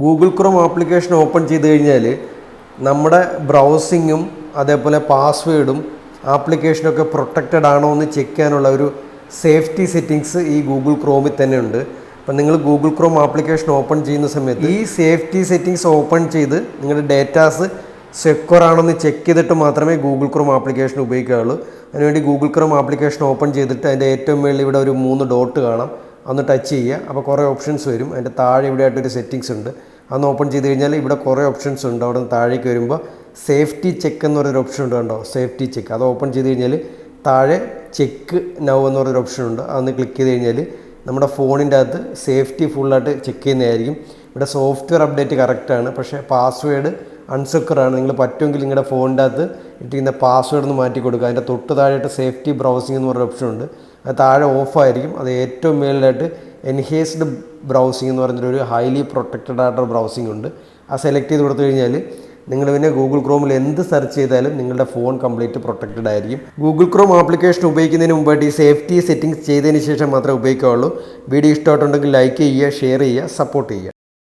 Google Chrome application open ചെയ്ത് കഴിഞ്ഞാൽ നമ്മുടെ ബ്രൗസിങ്ങും അതേപോലെ പാസ്വേഡും ആപ്ലിക്കേഷനൊക്കെ പ്രൊട്ടക്റ്റഡ് ആണോ എന്ന് ചെക്ക് ചെയ്യാനുള്ള ഒരു സേഫ്റ്റി സെറ്റിങ്സ് ഈ ഗൂഗിൾ ക്രോമിൽ തന്നെ ഉണ്ട് അപ്പം നിങ്ങൾ ഗൂഗിൾ ക്രോം ആപ്ലിക്കേഷൻ ഓപ്പൺ ചെയ്യുന്ന സമയത്ത് ഈ സേഫ്റ്റി സെറ്റിങ്സ് ഓപ്പൺ ചെയ്ത് നിങ്ങളുടെ ഡേറ്റാസ് സെക്യൂർ ആണോ എന്ന് ചെക്ക് ചെയ്തിട്ട് മാത്രമേ ഗൂഗിൾ ക്രോം ആപ്ലിക്കേഷൻ ഉപയോഗിക്കാവുള്ളൂ. അതിനുവേണ്ടി ഗൂഗിൾ ക്രോം ആപ്ലിക്കേഷൻ ഓപ്പൺ ചെയ്തിട്ട് അതിന്റെ ഏറ്റവും മുകളിൽ ഇവിടെ ഒരു മൂന്ന് ഡോട്ട് കാണാം. അതൊന്ന് ടച്ച് ചെയ്യുക. അപ്പോൾ കുറേ ഓപ്ഷൻസ് വരും. അതിന്റെ താഴെ ഇവിടെ ആയിട്ടൊരു സെറ്റിങ്സ് ഉണ്ട്. അന്ന് ഓപ്പൺ ചെയ്ത് കഴിഞ്ഞാൽ ഇവിടെ കുറേ ഓപ്ഷൻസ് ഉണ്ട്. അവിടെ നിന്ന് താഴേക്ക് വരുമ്പോൾ സേഫ്റ്റി ചെക്ക് എന്ന് പറയുന്ന ഓപ്ഷൻ ഉണ്ട് കണ്ടോ? സേഫ്റ്റി ചെക്ക് അത് ഓപ്പൺ ചെയ്ത് കഴിഞ്ഞാൽ താഴെ ചെക്ക് നൗ എന്ന് പറയുന്ന ഓപ്ഷൻ ഉണ്ട്. അന്ന് ക്ലിക്ക് ചെയ്ത് കഴിഞ്ഞാൽ നമ്മുടെ ഫോണിന്റെ അകത്ത് സേഫ്റ്റി ഫുള്ളായിട്ട് ചെക്ക് ചെയ്യുന്നതായിരിക്കും. ഇവിടെ സോഫ്റ്റ്വെയർ അപ്ഡേറ്റ് കറക്റ്റാണ് പക്ഷേ പാസ്വേഡ് അൺസെക്യൂർ ആണ്. നിങ്ങൾ പറ്റുമെങ്കിൽ നിങ്ങളുടെ ഫോണിന്റെ അകത്ത് ഇട്ടിരിക്കുന്ന പാസ്വേഡ് ഒന്ന് മാറ്റി കൊടുക്കുക. അതിന്റെ തൊട്ട് താഴെയായിട്ട് സേഫ്റ്റി ബ്രൗസിംഗ് എന്ന് പറഞ്ഞ ഓപ്ഷൻ ഉണ്ട്. അത് താഴെ ഓഫായിരിക്കും അത് ഏറ്റവും മേളിലായിട്ട് എൻഹേസ്ഡ് ബ്രൗസിംഗ് എന്ന് പറഞ്ഞൊരു ഒരു ഹൈലി പ്രൊട്ടക്റ്റഡ് ആയിട്ടുള്ള ബ്രൗസിംഗ് ഉണ്ട്. ആ സെലക്ട് ചെയ്ത് കൊടുത്തു കഴിഞ്ഞാൽ നിങ്ങൾ പിന്നെ ഗൂഗിൾ ക്രോമിൽ എന്ത് സെർച്ച് ചെയ്താലും നിങ്ങളുടെ ഫോൺ കംപ്ലീറ്റ് പ്രൊട്ടക്റ്റഡ് ആയിരിക്കും. ഗൂഗിൾ ക്രോം ആപ്ലിക്കേഷൻ ഉപയോഗിക്കുന്നതിന് മുമ്പായിട്ട് ഈ സേഫ്റ്റി സെറ്റിംഗ്സ് ചെയ്തതിന് ശേഷം മാത്രമേ ഉപയോഗിക്കാവുള്ളൂ. വീഡിയോ ഇഷ്ടമായിട്ടുണ്ടെങ്കിൽ ലൈക്ക് ചെയ്യുക ഷെയർ ചെയ്യുക സപ്പോർട്ട് ചെയ്യുക.